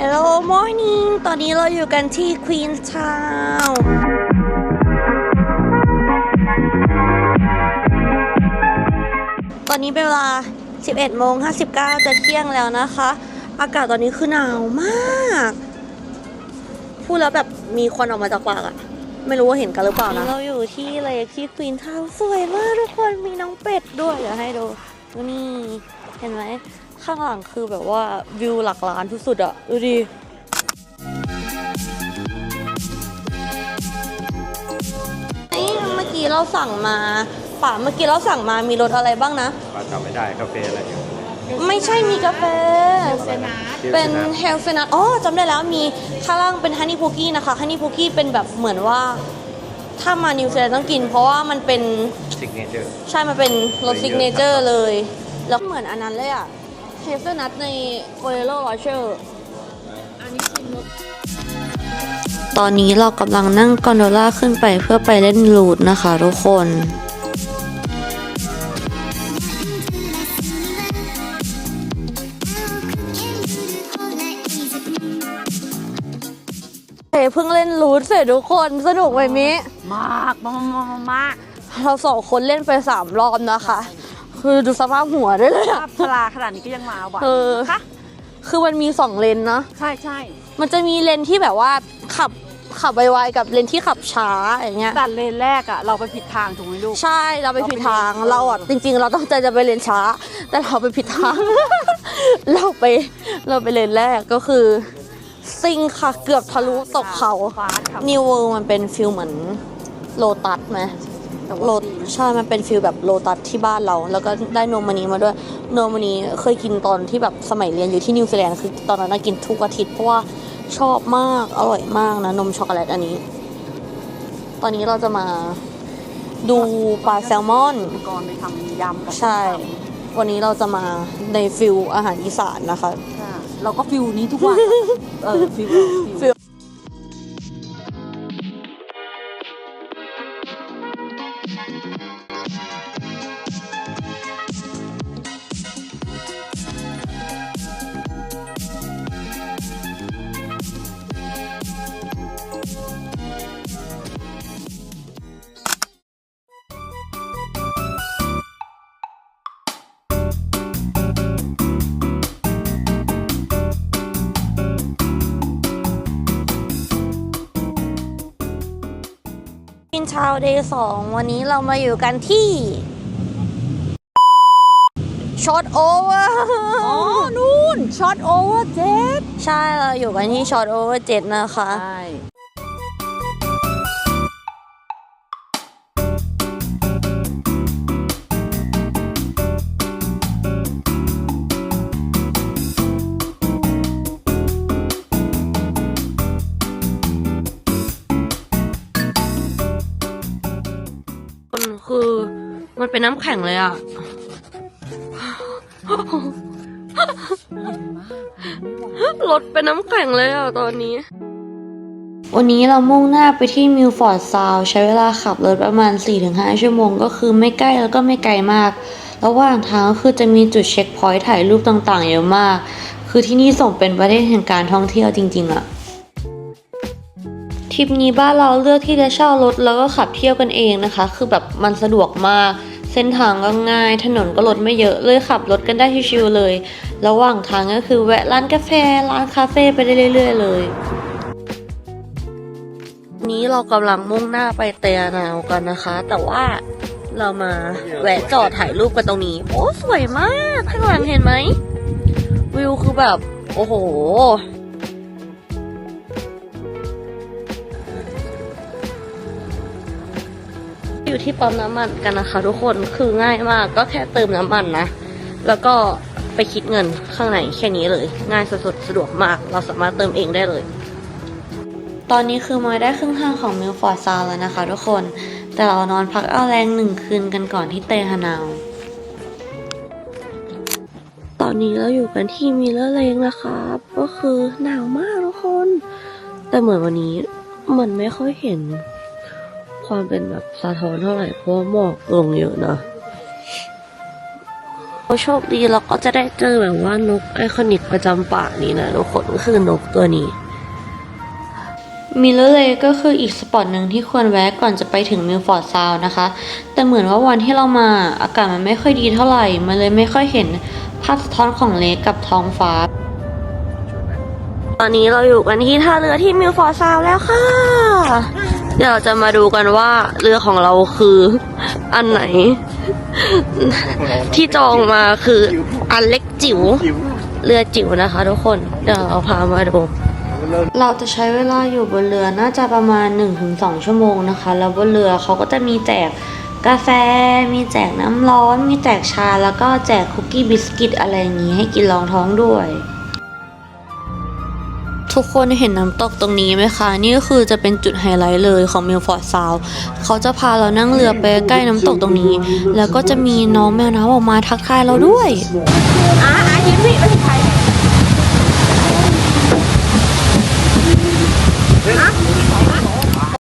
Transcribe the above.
Hello morning ตอนนี้เราอยู่กันที่ Queen's Town ตอนนี้เป็นเวลา 11โมง59 จะเที่ยงแล้วนะคะ อากาศตอนนี้คือหนาวมาก พูดแล้วแบบมีควันออกมาจากปากอะไม่รู้ว่าเห็นกันหรือเปล่านะ เราอยู่ที่เลกที่ Queen Town สวยมากทุกคน มีน้องเป็ดด้วย เดี๋ยวให้ดูนี่ เห็นไหม ข้างหลังคือแบบว่าวิวหลักล้านที่สุดอะดูดินี่เมื่อกี้เราสั่งมาป่าเมื่อกี้เราสั่งมามีรสอะไรบ้างนะปาจำไม่ได้กาแฟอะไรอยู่ไม่ใช่มีกาแฟ เป็นเฮลเฟนัทอ๋อจำได้แล้วมีข้างล่างเป็นฮันนี่พูกี้นะคะฮันนี่พูกี้เป็นแบบเหมือนว่า ถ้ามานิวซีแลนด์ต้องกิน เพราะว่ามันเป็นซิกเนเจอร์ใช่ มันเป็นรสซิกเนเจอร์เลย แล้วเหมือนอันนั้นเลยอะ เฮลเฟนัทในโฟเรโลโรเชอร์ตอนนี้เรากำลังนั่งกอนโดล่าขึ้นไปเพื่อไปเล่นลูดนะคะทุกคนเฮ้ยเพิ่งเล่นรูทเสร็จทุกคนสนุกไหมมิมากมากมากมากเราสองคนเล่นไปสามรอบนะคะ คือดูสภาพหัวได้เลยอะภาพพลาขนาดนี้ก็ยังมาไหวเออคะคือมันมีสองเลนนะ ใช่ใช่มันจะมีเลนที่แบบว่าขับขับไวๆกับเลนที่ขับช้าอย่างเงี้ยแต่เลนแรกอะเราไปผิดทางถูกไหมลูกใช่เราไปผิดทางเราเราไปอะเลนจริง ๆ เราตั้งใจจะไปเลนช้า แต่เราไปผิดทาง เราไปเราไปเลนแรกก็คือซิงค่ะเกือบทะลุตกเขาฟาสครับนิวเวิร์มันเป็นฟิลเหมือนโลตัสไหม แต่ว่าโลใช่มันเป็นฟิลแบบโลตัสที่บ้านเรา แล้วก็ได้โนมานีมาด้วยโนมานีเคยกินตอนที่แบบสมัยเรียนอยู่ที่นิวซีแลนด์คือตอนนั้นนะกินทุกอาทิตย์เพราะว่าชอบมากอร่อยมากนะนมช็อกโกแลตอันนี้ ตอนนี้เราจะมาดูปลาแซลมอนก่อนไปทำยำกับใช่ วันนี้เราจะมาในฟิลอาหารอีสานนะคะค่ะเราก็ฟิลนี้ทุกวัน เออฟิลฟิล นเช้าเดย์สองวันนี้เรามาอยู่กันที่ช็อตโอเวอร์อ๋อ นู่นช็อตโอเวอร์เจ็ดใช่ เราอยู่กันที่ช็อตโอเวอร์เจ็ดนะคะใช่ มันเป็นน้ำแข็งเลยอะรถเป็นน้ำแข็งเลยอะตอนนี้ วันนี้เรามุ่งหน้าไปที่มิลฟอร์ดซาวใช้เวลาขับรถประมาณ 4-5 ชั่วโมง ก็คือไม่ใกล้แล้วก็ไม่ไกลมาก ระหว่างทางก็คือจะมีจุดเช็คพอยต์ถ่ายรูปต่างๆเยอะมาก คือที่นี่ส่งเป็นประเทศแห่งการท่องเที่ยวจริง ๆอะทริปนี้บ้านเราเลือกที่จะเช่ารถแล้วก็ขับเที่ยวกันเองนะคะ คือแบบมันสะดวกมาก เส้นทางก็ง่าย ถนนก็รถไม่เยอะเลยขับรถกันได้ชิวๆเลย ระหว่างทางก็คือแวะร้านกาแฟร้านคาเฟ่ไปได้เรื่อย ๆ เลย นี้เรากำลังมุ่งหน้าไปเตียนาวกันนะคะ แต่ว่าเรามาแวะจอดถ่ายรูปกันตรงนี้ โอ้สวยมาก ข้างหลังเห็นไหม วิวคือแบบ โอ้โห อยู่ที่ปั๊มน้ำมันกันนะคะ ทุกคนคือง่ายมาก ก็แค่เติมน้ำมันนะ แล้วก็ไปคิดเงินข้างในแค่นี้เลย ง่ายสุดๆสะดวกมาก เราสามารถเติมเองได้เลย ตอนนี้คือมาได้ครึ่งทางของมิลฟอร์ดซาวแล้วนะคะ ทุกคน แต่เรานอนพักเอาแรงหนึ่งคืนกันก่อนที่เตฮานาวตอนนี้เราอยู่กันที่มิลเลอร์เลงนะครับ ก็คือหนาวมากทุกคน แต่เหมือนวันนี้มันไม่ค่อยเห็น ความเป็นแบบสะท้อนเท่าไหร่เพราะว่าหมอกลงเยอะนะเราโชคดีเราก็จะได้เจอแบบว่านกไอคอนิกประจำป่านี้นะทุกคนก็คือนกตัวนี้มิลเลอร์เลก็คืออีกสปอตหนึ่งที่ควรแวะก่อนจะไปถึงมิลฟอร์ดซาวนะคะ แต่เหมือนว่าวันที่เรามาอากาศมันไม่ค่อยดีเท่าไหร่ มันเลยไม่ค่อยเห็นภาพสะท้อนของเลกกับท้องฟ้า ตอนนี้เราอยู่กันที่ท่าเรือที่มิลฟอร์ดซาวแล้วค่ะ เดี๋ยวเราจะมาดูกันว่าเรือของเราคืออันไหน ที่จองมาคืออันเล็กจิ๋วเรือจิ๋วนะคะ ทุกคนเดี๋ยวเราพามาดูเราจะใช้เวลาอยู่บนเรือน่าจะประมาณ 1-2 ชั่วโมงนะคะ แล้วบนเรือเขาก็จะมีแจกกาแฟ มีแจกน้ำร้อน มีแจกชา แล้วก็แจกคุกกี้บิสกิตอะไรอย่างนี้ให้กินรองท้องด้วย ทุกคนเห็นน้ำตกตรงนี้ไหมคะ นี่ก็คือจะเป็นจุดไฮไลท์เลยของเมลฟอร์ดซาวเขาจะพาเรานั่งเรือไปใกล้น้ำตกตรงนี้ แล้วก็จะมีน้องแมวน้ำออกมาทักทายเราด้วยอ่อ่ยิ้มสิม่ใช่ใครอ